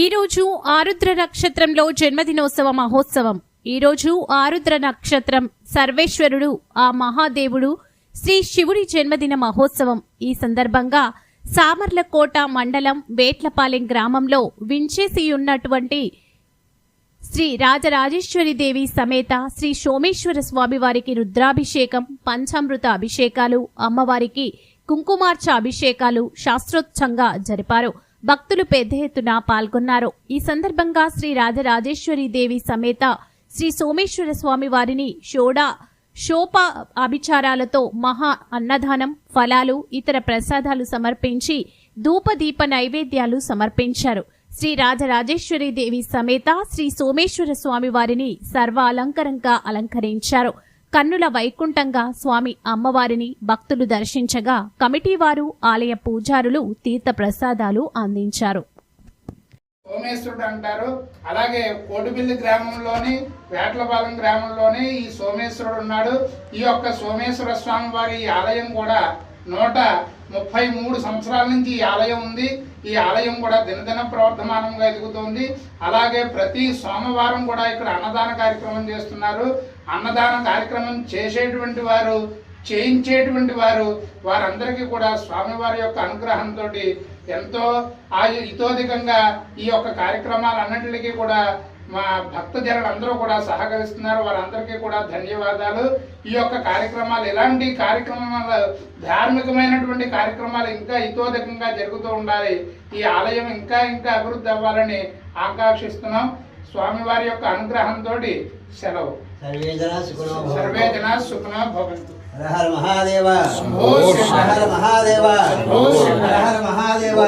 ఈరోజు ఆరుద్ర నక్షత్రంలో జన్మదినోత్సవ మహోత్సవం. ఈరోజు ఆరుద్ర నక్షత్రం సర్వేశ్వరుడు ఆ మహాదేవుడు శ్రీ శివుడి జన్మదిన మహోత్సవం. ఈ సందర్భంగా సామర్లకోట మండలం వేట్లపాలెం గ్రామంలో వించేసి ఉన్నటువంటి శ్రీ రాజరాజేశ్వరి దేవి సమేత శ్రీ సోమేశ్వర స్వామివారికి రుద్రాభిషేకం పంచామృత అభిషేకాలు అమ్మవారికి కుంకుమార్చ అభిషేకాలు శాస్త్రోత్సంగా జరిపారు. భక్తులు పెద్ద ఎత్తున పాల్గొన్నారు. ఈ సందర్భంగా శ్రీ రాజరాజేశ్వరి దేవి సమేత శ్రీ సోమేశ్వర స్వామి వారిని షోడా శోప అభిచారాలతో మహా అన్నదానం ఫలాలు ఇతర ప్రసాదాలు సమర్పించి ధూపదీప నైవేద్యాలు సమర్పించారు. శ్రీ రాజరాజేశ్వరి దేవి సమేత శ్రీ సోమేశ్వర స్వామి వారిని సర్వ అలంకరంగా అలంకరించారు. కన్నుల వైకుంఠంగా స్వామి అమ్మవారిని భక్తులు దర్శించగా కమిటీ వారు ఆలయ పూజారులు తీర్థ ప్రసాదాలు అందించారు. సోమేశ్వరుడు అంటారు. అలాగే కోటిబిల్లి గ్రామంలోని వేటలపాలెం గ్రామంలోని ఈ సోమేశ్వరుడు ఉన్నాడు. ఈ యొక్క సోమేశ్వర స్వామి వారి ఆలయం కూడా నూట ముప్పై మూడు సంవత్సరాల నుంచి ఈ ఆలయం ఉంది. ఈ ఆలయం కూడా దినదిన ప్రవర్ధమానంగా ఎదుగుతోంది. అలాగే ప్రతి సోమవారం కూడా ఇక్కడ అన్నదాన కార్యక్రమం చేస్తున్నారు. అన్నదాన కార్యక్రమం చేసేటువంటి వారు చేయించేటువంటి వారు వారందరికీ కూడా స్వామివారి యొక్క అనుగ్రహంతో ఎంతో ఆ ఇతోధికంగా ఈ యొక్క కార్యక్రమాలన్నింటికి కూడా మా భక్త జనులందరూ కూడా సహకరిస్తున్నారు. వారందరికీ కూడా ధన్యవాదాలు. ఈ యొక్క కార్యక్రమాలు ఎలాంటి కార్యక్రమాలు ధార్మికమైనటువంటి కార్యక్రమాలు ఇంకా ఇతోధికంగా జరుగుతూ ఉండాలి. ఈ ఆలయం ఇంకా ఇంకా అభివృద్ధి అవ్వాలని ఆకాంక్షిస్తున్నాం. స్వామివారి యొక్క అనుగ్రహంతో సెలవు. సర్వే జనా సుఖినో భవంతు. హర హర మహాదేవ. హర మహాదేవ. హర మహాదేవ.